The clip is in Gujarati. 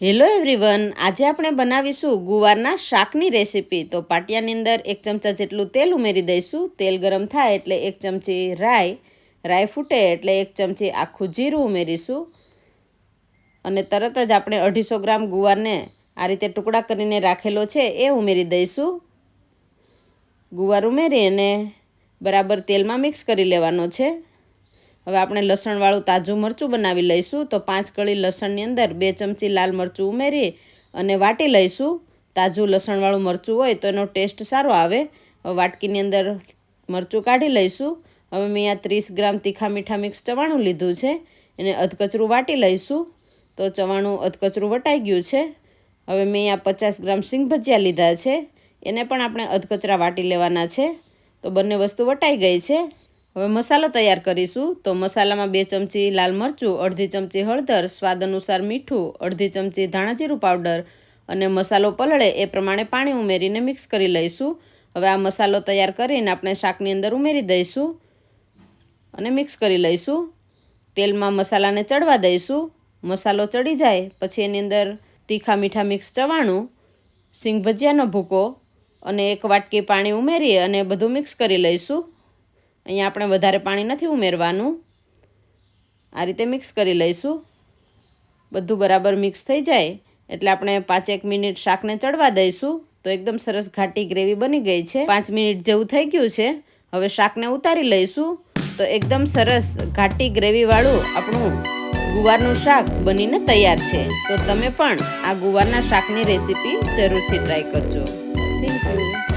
હેલો એવરીવન આજે આપણે બનાવીશું ગુવારના શાકની રેસીપી. તો પાટિયાની અંદર એક ચમચા જેટલું તેલ ઉમેરી દઈશું. તેલ ગરમ થાય એટલે એક ચમચી રાઈ રાઈ ફૂટે એટલે એક ચમચી આખું જીરું ઉમેરીશું. અને તરત જ આપણે અઢીસો ગ્રામ ગુવારને આ રીતે ટુકડા કરીને રાખેલો છે એ ઉમેરી દઈશું. ગુવાર ઉમેરી અને બરાબર તેલમાં મિક્સ કરી લેવાનો છે. હવે આપણે લસણવાળું તાજું મરચું બનાવી લઈશું. તો પાંચ કળી લસણની અંદર બે ચમચી લાલ મરચું ઉમેરી અને વાટી લઈશું. તાજું લસણવાળું મરચું હોય તો એનો ટેસ્ટ સારો આવે. વાટકીની અંદર મરચું કાઢી લઈશું. હવે મેં આ ત્રીસ ગ્રામ તીખા મીઠા મિક્સ ચવાણું લીધું છે. એને અધકચરું વાટી લઈશું. તો ચવાણું અધકચરું વટાઈ ગયું છે. હવે મેં અહીંયા પચાસ ગ્રામ સિંગ ભજીયા લીધા છે. એને પણ આપણે અધકચરા વાટી લેવાના છે. તો બંને વસ્તુ વટાઈ ગઈ છે. હવે મસાલો તૈયાર કરીશું. તો મસાલામાં બે ચમચી લાલ મરચું, અડધી ચમચી હળદર, સ્વાદ અનુસાર મીઠું, અડધી ચમચી ધાણાજીરું પાવડર અને મસાલો પલળે એ પ્રમાણે પાણી ઉમેરીને મિક્સ કરી લઈશું. હવે આ મસાલો તૈયાર કરીને આપણે શાકની અંદર ઉમેરી દઈશું અને મિક્સ કરી લઈશું. તેલમાં મસાલાને ચડવા દઈશું. મસાલો ચડી જાય, પછી એની અંદર તીખા મીઠા મિક્સ ચવાણું, સિંગ ભજીયાનો ભૂકો અને એક વાટકી પાણી ઉમેરી અને બધું મિક્સ કરી લઈશું. અહીંયા આપણે વધારે પાણી નથી ઉમેરવાનું. આ રીતે મિક્સ કરી લઈશું. બધું બરાબર મિક્સ થઈ જાય, એટલે આપણે પાંચેક મિનિટ શાકને ચડવા દઈશું. તો એકદમ સરસ ઘાટી ગ્રેવી બની ગઈ છે. પાંચ મિનિટ જેવું થઈ ગયું છે. હવે શાકને ઉતારી લઈશું. તો એકદમ સરસ ઘાટી ગ્રેવીવાળું આપણું ગુવારનું શાક બનીને તૈયાર છે. તો તમે પણ આ ગુવારના શાકની રેસીપી જરૂરથી ટ્રાય કરજો. Thank you